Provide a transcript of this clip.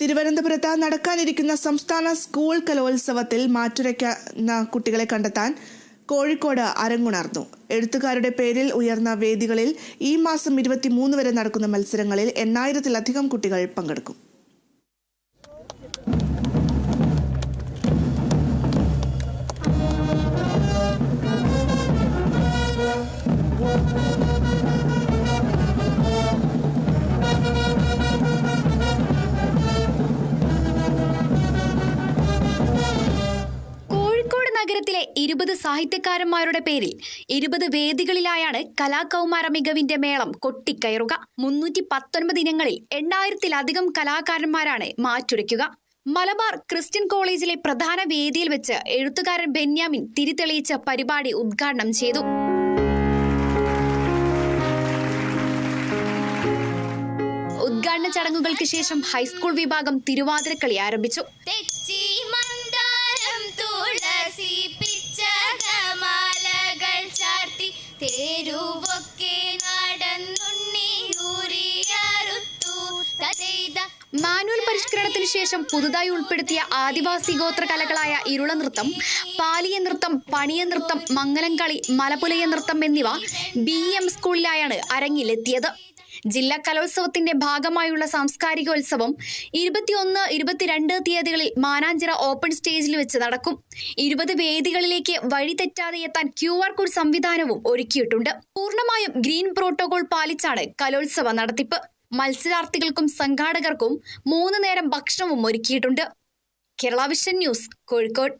തിരുവനന്തപുരത്ത് നടക്കാനിരിക്കുന്ന സംസ്ഥാന സ്കൂൾ കലോത്സവത്തിൽ മാറ്റുരയ്ക്കുന്ന കുട്ടികളെ കണ്ടെത്താൻ കോഴിക്കോട് അരങ്ങുണർന്നു. എഴുത്തുകാരുടെ പേരിൽ ഉയർന്ന വേദികളിൽ ഈ മാസം ഇരുപത്തിമൂന്ന് വരെ നടക്കുന്ന മത്സരങ്ങളിൽ എണ്ണായിരത്തിലധികം കുട്ടികൾ പങ്കെടുക്കും. നഗരത്തിലെ ഇരുപത് സാഹിത്യകാരന്മാരുടെ പേരിൽ ഇരുപത് വേദികളിലായാണ് കലാകൗമാര മികവിന്റെ മേളം കൊട്ടിക്കയറുക. മുന്നൂറ്റി പത്തൊൻപത് ഇനങ്ങളിൽ എണ്ണായിരത്തിലധികം കലാകാരന്മാരാണ് മാറ്റുരയ്ക്കുക. മലബാർ ക്രിസ്ത്യൻ കോളേജിലെ പ്രധാന വേദിയിൽ വെച്ച് എഴുത്തുകാരൻ ബെന്യാമിൻ തിരിതെളിയിച്ച പരിപാടി ഉദ്ഘാടനം ചെയ്തു. ഉദ്ഘാടന ചടങ്ങുകൾക്ക് ശേഷം ഹൈസ്കൂൾ വിഭാഗം തിരുവാതിരക്കളി ആരംഭിച്ചു. മാനുവൽ പരിഷ്കരണത്തിന് ശേഷം പുതുതായി ഉൾപ്പെടുത്തിയ ആദിവാസി ഗോത്ര കലകളായ ഇരുള നൃത്തം പാലിയ നൃത്തം പണിയ നൃത്തം മംഗലം കളി മലപുലയ നൃത്തം എന്നിവ ബി എം സ്കൂളിലായാണ് അരങ്ങിലെത്തിയത്. ജില്ലാ കലോത്സവത്തിന്റെ ഭാഗമായുള്ള സാംസ്കാരികോത്സവം ഇരുപത്തിയൊന്ന് ഇരുപത്തിരണ്ട് തീയതികളിൽ മാനാഞ്ചിറ ഓപ്പൺ സ്റ്റേജിൽ വെച്ച് നടക്കും. ഇരുപത് വേദികളിലേക്ക് വഴി തെറ്റാതെ എത്താൻ ക്യു ആർ കോഡ് സംവിധാനവും ഒരുക്കിയിട്ടുണ്ട്. പൂർണമായും ഗ്രീൻ പ്രോട്ടോകോൾ പാലിച്ചാണ് കലോത്സവ നടത്തിപ്പ്. മത്സരാർത്ഥികൾക്കും സംഘാടകർക്കും മൂന്ന് നേരം ഭക്ഷണവും ഒരുക്കിയിട്ടുണ്ട്. Kerala vision news Kozhikode.